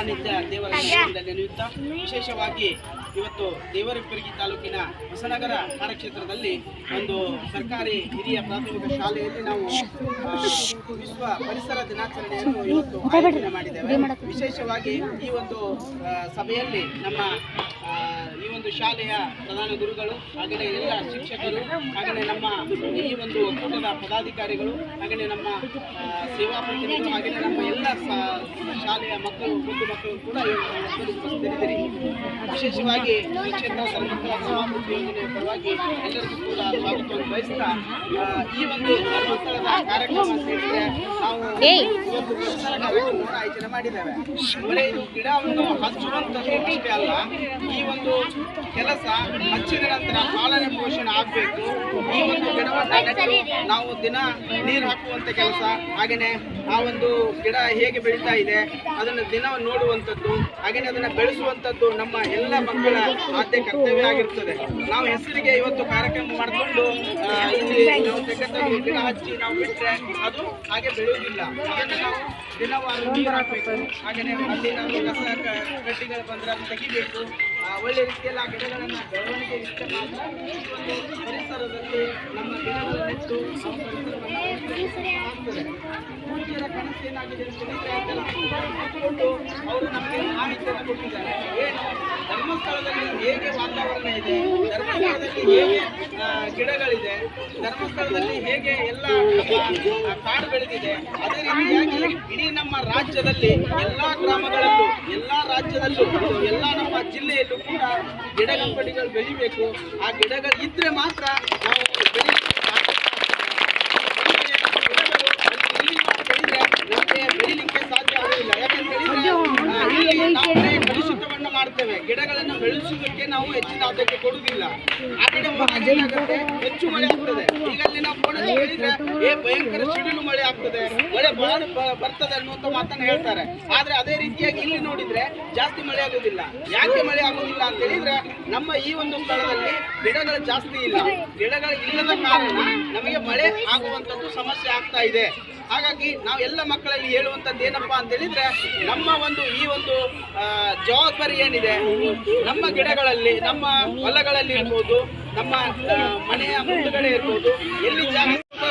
ಸಾನ್ನಿಧ್ಯ ದೇವರ ನೆನೆಯುತ್ತಾ ವಿಶೇಷವಾಗಿ ಇವತ್ತು ದೇವರಹಿಪ್ಪರಗಿ ತಾಲೂಕಿನ ಹೊಸನಗರ ಕಾರ್ಯಕ್ಷೇತ್ರದಲ್ಲಿ ಒಂದು ಸರ್ಕಾರಿ ಹಿರಿಯ ಪ್ರಾಥಮಿಕ ಶಾಲೆಯಲ್ಲಿ ನಾವು ವಿಶ್ವ ಪರಿಸರ ದಿನಾಚರಣೆಯನ್ನು ಇವತ್ತು ಮಾಡಿದ್ದೇವೆ. ವಿಶೇಷವಾಗಿ ಈ ಒಂದು ಸಭೆಯಲ್ಲಿ ನಮ್ಮ ಈ ಒಂದು ಶಾಲೆಯ ಪ್ರಧಾನ ಗುರುಗಳು ಹಾಗೆಯೇ ಎಲ್ಲ ಶಿಕ್ಷಕರು ಹಾಗೆಯೇ ನಮ್ಮ ಈ ಒಂದು ಒಕ್ಕೂಟದ ಪದಾಧಿಕಾರಿಗಳು ಹಾಗೆಯೇ ನಮ್ಮ ಸೇವಾ ಪ್ರತಿನಿಧಿಗಳು ಹಾಗೆಯೇ ನಮ್ಮ ಎಲ್ಲ ಶಾಲೆಯ ಮಕ್ಕಳು ಮುದ್ದು ಮಕ್ಕಳು ಕೂಡ ಈ ವಿಶೇಷವಾಗಿ ಈ ಕ್ಷೇತ್ರ ಯೋಜನೆಯ ಪರವಾಗಿ ಎಲ್ಲರಿಗೂ ಕೂಡ ಸ್ವಾಗತವನ್ನು ಬಯಸ್ತಾ ಈ ಒಂದು ಧರ್ಮಸ್ಥಳದ ಕಾರ್ಯಕ್ರಮ ಹೇಳಿದ್ರೆ ನಾವು ಇವತ್ತು ಕಾರ್ಯಕ್ರಮವನ್ನು ಆಯೋಜನೆ ಮಾಡಿದ್ದೇವೆ. ಬರೀ ಇದು ಗಿಡವನ್ನು ಹಚ್ಚುವಂಥದ್ದು ಅಷ್ಟೇ ಅಲ್ಲ ಈ ಒಂದು ಕೆಲಸ ಹಚ್ಚಿದ ನಂತರ ಪಾಲನೆ ಪೋಷಣೆ ಆಗಬೇಕು. ಈ ಒಂದು ಗಿಡವನ್ನು ನೆಟ್ಟು ನಾವು ದಿನ ನೀರು ಹಾಕುವಂಥ ಕೆಲಸ. ಹಾಗೆಯೇ ಆ ಒಂದು ಗಿಡ ಹೇಗೆ ಬೆಳೀತಾ ಇದೆ ಅದನ್ನು ದಿನ ನೋಡುವಂಥದ್ದು ಹಾಗೆಯೇ ಅದನ್ನು ಬೆಳೆಸುವಂಥದ್ದು ನಮ್ಮ ಎಲ್ಲ ಮಕ್ಕಳ ಆದ್ಯ ಕರ್ತವ್ಯ ಆಗಿರ್ತದೆ. ನಾವು ಹೆಸರಿಗೆ ಇವತ್ತು ಕಾರ್ಯಕ್ರಮ ಮಾಡಿಕೊಂಡು ಇಲ್ಲಿ ನಾವು ತೆಗೆದ ಗಿಡ ಹಚ್ಚಿ ನಾವು ಬಿಟ್ಟರೆ ಅದು ಹಾಗೆ ಬೆಳೆಯುವುದಿಲ್ಲ. ಅದನ್ನು ನಾವು ದಿನವಾರು ನೀರು ಹಾಕಬೇಕು ಹಾಗೆಯೇ ಅಲ್ಲಿ ನಾವು ಕಸ ಕಟ್ಟಿಗಳು ಬಂದರೆ ಅದನ್ನು ತೆಗಿಬೇಕು. ಒಳ್ಳೆ ರೀತಿಯಲ್ಲ ಆ ಗಿಡಗಳನ್ನು ಬೆಳವಣಿಗೆ ಇಷ್ಟ ಒಂದು ಪರಿಸರದಲ್ಲಿ ನಮ್ಮ ಗಿಡಗಳನ್ನು ನೆಟ್ಟು ಪೂಜ್ಯರ ಕನಸು ಏನಾಗಿದೆ ಅಂತ ಅವರು ನಮಗೆ ಮಾಹಿತಿಯನ್ನು ಕೊಟ್ಟಿದ್ದಾರೆ. ಏನು? ಧರ್ಮಸ್ಥಳದಲ್ಲಿ ಹೇಗೆ ವಾತಾವರಣ ಇದೆ ಧರ್ಮಸ್ಥಳದಲ್ಲಿ ಹೇಗೆ ಗಿಡಗಳಿದೆ ಧರ್ಮಸ್ಥಳದಲ್ಲಿ ಹೇಗೆ ಎಲ್ಲ ಕಾಡು ಬೆಳೆದಿದೆ ಅದೇ ರೀತಿಯಾಗಿ ಇಡೀ ನಮ್ಮ ರಾಜ್ಯದಲ್ಲಿ ಎಲ್ಲ ಗ್ರಾಮಗಳಲ್ಲೂ ಎಲ್ಲ ರಾಜ್ಯದಲ್ಲೂ ಎಲ್ಲ ನಮ್ಮ ಜಿಲ್ಲೆಯಲ್ಲೂ ಕೂಡ ಗಿಡ ಕಂಪನಿಗಳು ಬೆಳಿಬೇಕು ಆ ಗಿಡಗಳು ಇದ್ರೆ ಮಾತ್ರ ನಾವು ಬೆಳಿಲಿಕ್ಕೆ ಸಾಧ್ಯ. ನಮಗೆ ಬೆಳಿಲಿಕ್ಕೆ ಸಾಧ್ಯ ಆಗುದಿಲ್ಲ ಯಾಕಂತ ಹೇಳಿದ್ರೆ ಆ, ಇಲ್ಲಿ ನಾವು ಬರೀ ಕಲುಷಿತವನ್ನ ಮಾಡ್ತೇವೆ ಗಿಡಗಳನ್ನು ಬೆಳೆಸುವುದಕ್ಕೆ ನಾವು ಹೆಚ್ಚಿನ ಆದ್ಯತೆ ಕೊಡುವುದಿಲ್ಲ ಆ ಕಡೆ ಹೋದಾಗ ಏನಾಗುತ್ತೆ ಹೆಚ್ಚು ಮಳೆ ಆಗ್ತದೆ. ಈಗ ಅಲ್ಲಿ ನಾವು ಫೋನ್ ಹೇಳಿದ್ರೆ ಏ, ಭಯಂಕರ ಸಿಡಿಲು ಮಳೆ ಆಗ್ತದೆ. ಮಳೆ ಬಹಳ ಬರ್ತದೆ ಅನ್ನುವಂತ ಮಾತನ್ನ ಹೇಳ್ತಾರೆ. ಆದ್ರೆ ಅದೇ ರೀತಿಯಾಗಿ ಇಲ್ಲಿ ನೋಡಿದ್ರೆ ಜಾಸ್ತಿ ಮಳೆ ಆಗುದಿಲ್ಲ ಯಾಕೆ ಮಳೆ ಆಗೋದಿಲ್ಲ ಅಂತ ಹೇಳಿದ್ರೆ, ನಮ್ಮ ಈ ಒಂದು ಸ್ಥಳದಲ್ಲಿ ಗಿಡಗಳು ಜಾಸ್ತಿ ಇಲ್ಲ. ಗಿಡಗಳು ಇಲ್ಲದ ಕಾರಣ ನಮಗೆ ಮಳೆ ಆಗುವಂತದ್ದು ಸಮಸ್ಯೆ ಆಗ್ತಾ ಇದೆ. ಹಾಗಾಗಿ ನಾವು ಎಲ್ಲ ಮಕ್ಕಳಲ್ಲಿ ಹೇಳುವಂಥದ್ದು ಏನಪ್ಪಾ ಅಂತ ಹೇಳಿದ್ರೆ, ನಮ್ಮ ಒಂದು ಈ ಒಂದು ಜವಾಬ್ದಾರಿ ಏನಿದೆ? ನಮ್ಮ ಗಿಡಗಳಲ್ಲಿ, ನಮ್ಮ ಹೊಲಗಳಲ್ಲಿ ಇರ್ಬೋದು ನಮ್ಮ ಮನೆಯ ಮುಂದುಗಡೆ ಇರ್ಬೋದು ಎಲ್ಲಿ ಜಾಗ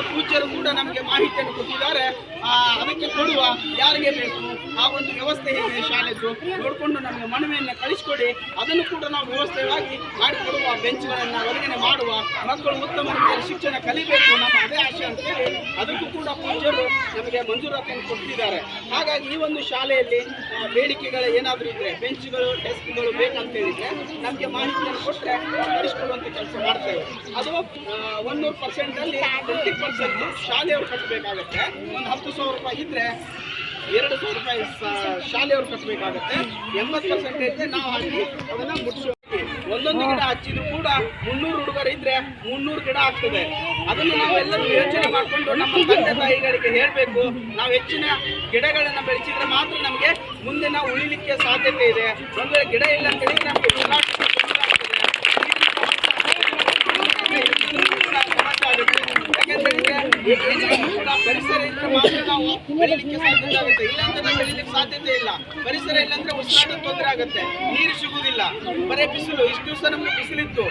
ಪೂಜ್ಯರು ಕೂಡ ನಮಗೆ ಮಾಹಿತಿಯನ್ನು ಕೊಟ್ಟಿದ್ದಾರೆ. ಅದಕ್ಕೆ ಕೊಡುವ ಯಾರಿಗೆ ಬೇಕು? ಆ ಒಂದು ವ್ಯವಸ್ಥೆ ಹೇಗೆ ಶಾಲೆದು ನೋಡಿಕೊಂಡು ನಮಗೆ ಮನವಿಯನ್ನು ಕಳಿಸ್ಕೊಡಿ. ಅದನ್ನು ಕೂಡ ನಾವು ವ್ಯವಸ್ಥೆಯಾಗಿ ಮಾಡಿಕೊಡುವ ಬೆಂಚ್ಗಳನ್ನು ಒಳಗಡೆ ಮಾಡುವ ಮಕ್ಕಳು ಉತ್ತಮ ರೀತಿಯಲ್ಲಿ ಶಿಕ್ಷಣ ಕಲಿಬೇಕು ನಮ್ಮ ಅದೇ ಆಶೆ ಅಂತೇಳಿ ಅದಕ್ಕೂ ಕೂಡ ಪೂಜ್ಯರು ನಮಗೆ ಮಂಜೂರಾತಿಯನ್ನು ಕೊಟ್ಟಿದ್ದಾರೆ. ಹಾಗಾಗಿ ಈ ಒಂದು ಶಾಲೆಯಲ್ಲಿ ಬೇಡಿಕೆಗಳು ಏನಾದರೂ ಇದ್ರೆ, ಬೆಂಚ್ಗಳು, ಡೆಸ್ಕ್ಗಳು ಬೇಕಂತ ಹೇಳಿದ್ರೆ ನಮಗೆ ಮಾಹಿತಿಯನ್ನು ಕೊಟ್ಟರೆ ಕಳಿಸ್ಕೊಡುವಂಥ ಕೆಲಸ ಮಾಡ್ತೇವೆ ಅದು ಒನ್ನೂರು ಪರ್ಸೆಂಟಲ್ಲಿ ಟ್ವೆಂಟಿ ಪರ್ಸೆಂಟ್ ಶಾಲೆಯವರು ಕಟ್ಟಬೇಕಾಗತ್ತೆ. ಒಂದು ಹತ್ತು ಸಾವಿರ ರೂಪಾಯಿ ಇದ್ರೆ ಎರಡು ಸಾವಿರ ರೂಪಾಯಿ ಶಾಲೆಯವರು ಕಟ್ಟಬೇಕಾಗತ್ತೆ. ಎಂಬತ್ತು ಪರ್ಸೆಂಟೇಜ್ ನಾವು ಹಾಕಿ ಅದನ್ನ ಮುಟ್ಸೋ. ಒಂದೊಂದು ಗಿಡ ಹಚ್ಚಿದ್ರು ಕೂಡ ಮುನ್ನೂರು ಹುಡುಗರು ಇದ್ರೆ ಮುನ್ನೂರು ಗಿಡ ಆಗ್ತದೆ. ಅದನ್ನು ನಾವೆಲ್ಲರೂ ಯೋಚನೆ ಮಾಡಿಕೊಂಡು ನಮ್ಮ ತಂದೆ ತಾಯಿಗಳಿಗೆ ಹೇಳಬೇಕು. ನಾವು ಹೆಚ್ಚಿನ ಗಿಡಗಳನ್ನು ಬೆಳೆಸಿದ್ರೆ ಮಾತ್ರ ನಮಗೆ ಮುಂದೆ ನಾವು ಉಳಿಲಿಕ್ಕೆ ಸಾಧ್ಯತೆ ಇದೆ. ಒಂದು ಗಿಡ ಇಲ್ಲ ಅಂತ ಹೇಳಿದ್ರೆ ನಮಗೆ ಉಸಿರಾಟಕ್ಕೆ ತೊಂದ್ರೆ ಆಗ್ತದೆ. ಯಾಕಂತೇಳಿದ್ರೆ ಏನಾದ್ರೂ ಕೂಡ ಪರಿಸರ ಇದ್ರೆ ಮಾತ್ರ ನಾವು ಬೆಳಿಲಿಕ್ಕೆ ಸಾಧ್ಯತೆ ಆಗುತ್ತೆ ಇಲ್ಲಾಂದ್ರೆ ನಾವು ಬೆಳಿಲಿಕ್ಕೆ ಸಾಧ್ಯತೆ ಇಲ್ಲ ಪರಿಸರ ಇಲ್ಲಾಂದ್ರೆ ಉಸಿರಾಟ ತೊಂದರೆ ಆಗುತ್ತೆ. ನೀರು ಸಿಗುವುದಿಲ್ಲ. ಬರೇ ಬಿಸಿಲು. ಇಷ್ಟು ದಿವಸ ನಮ್ಗೆ ಬಿಸಿಲಿತ್ತು.